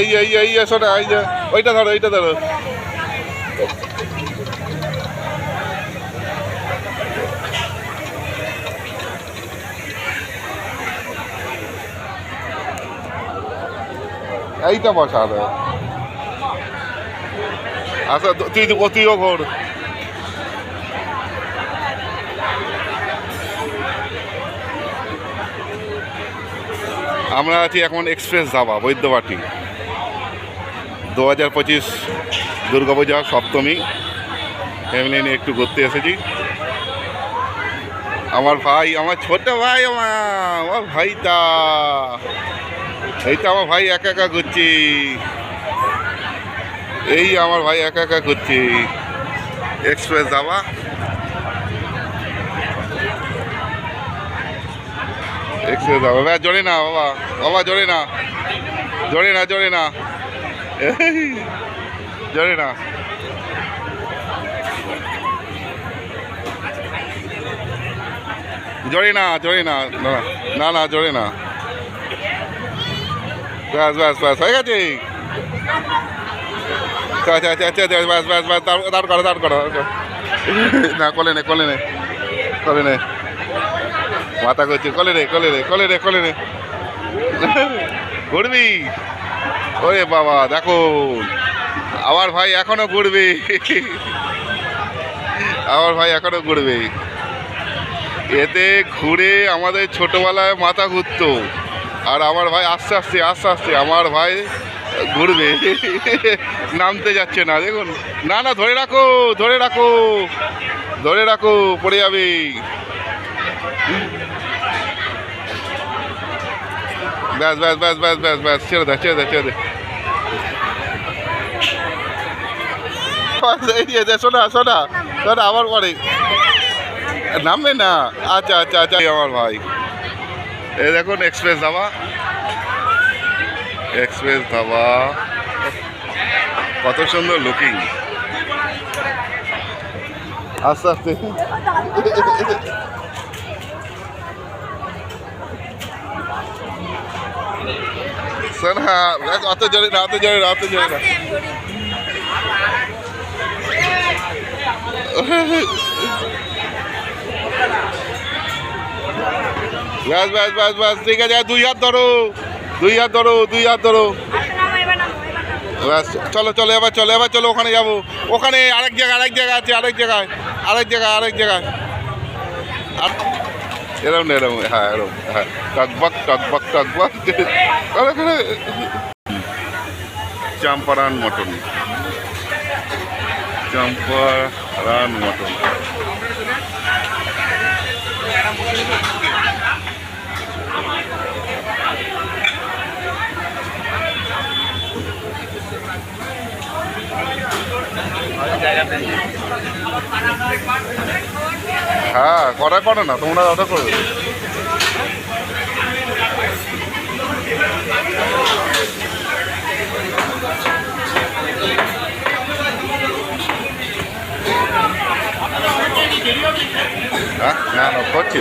এই এই এই এই যে ওইটা ধরো, এইটা ধরো। এইটা বসা আচ্ছা তুই তুইও ঘোর। আমরা আছি এখন এক্সপ্রেস ধাবা, বৈদ্যবাটি। দু হাজার পঁচিশ দুর্গাপূজা সপ্তমী। ফ্যামিলি নিয়ে একটু ঘুরতে এসেছি। আমার ভাই, আমার ছোট ভাই, আমার আমার ভাইটা। এইটা আমার ভাই একা একা ঘুরছি। এই আমার ভাই একা একা ঘুরছি। এক্সপ্রেস ধাবা। এক্সপ্রেস ধাবা ব্যাস জোরে না বাবা। বাবা জোরে না। জোরে না জোরে না। জোরে না। জোরে না না। না, না জোরে না। ব্যাস ব্যাস ব্যাস হয়ে গেছে। আচ্ছা আচ্ছা আচ্ছা আচ্ছা ব্যাস ব্যাস ব্যাস দাঁড় করো দাঁড় করো। না কোলে নে কোলে নে। কোলে নে। মাথা করছে, কলে রে কলে রে কলে রে কলে রে। ঘুরবি? ওরে বাবা, দেখো। আমার ভাই এখনও ঘুরবে। আমার ভাই এখনও ঘুরবে। এতে ঘুরে আমাদের ছোটবেলায় মাথা ঘুরতো। আর আমার ভাই আস্তে আস্তে আস্তে আস্তে আমার ভাই ঘুরবে। নামতে যাচ্ছে না, দেখুন। না না, ধরে রাখো ধরে রাখো। ধরে রাখো, পড়ে যাবে। ব্যাস ব্যাস ব্যাস ব্যাস ব্যাস ব্যাস ছেড়ে দে ছেড়ে দে ছেড়ে দে। এই যে, যে, শোনা শোনা শোনা আমার পরে। নামবে না। আচ্ছা আচ্ছা আচ্ছা আমার ভাই। এই দেখুন এক্সপ্রেস ধাবা। এক্সপ্রেস ধাবা। কত সুন্দর লুকিং আস্তে আস্তে। জোরে না অত জোরে না অত জোরে না ব্যাস ব্যাস ব্যাস ব্যাস ঠিক আছে দুই হাত ধরো দুই হাত ধরো দুই হাত ধরো ব্যাস চলো চলো এবার চলো এবার চলো ওখানে যাব ওখানে আরেক জায়গায় আরেক জায়গা আছে আরেক জায়গায় আরেক জায়গায় আরেক জায়গায় আর এরম এরম হ্যাঁ এরম হ্যাঁ কাকবাক কাকবাক টকবক করে করে চাম্পারান মটন। চাম্পারান মটন। হ্যাঁ করা করো না তোমরা অর্ডার করো হ্যাঁ না না করছি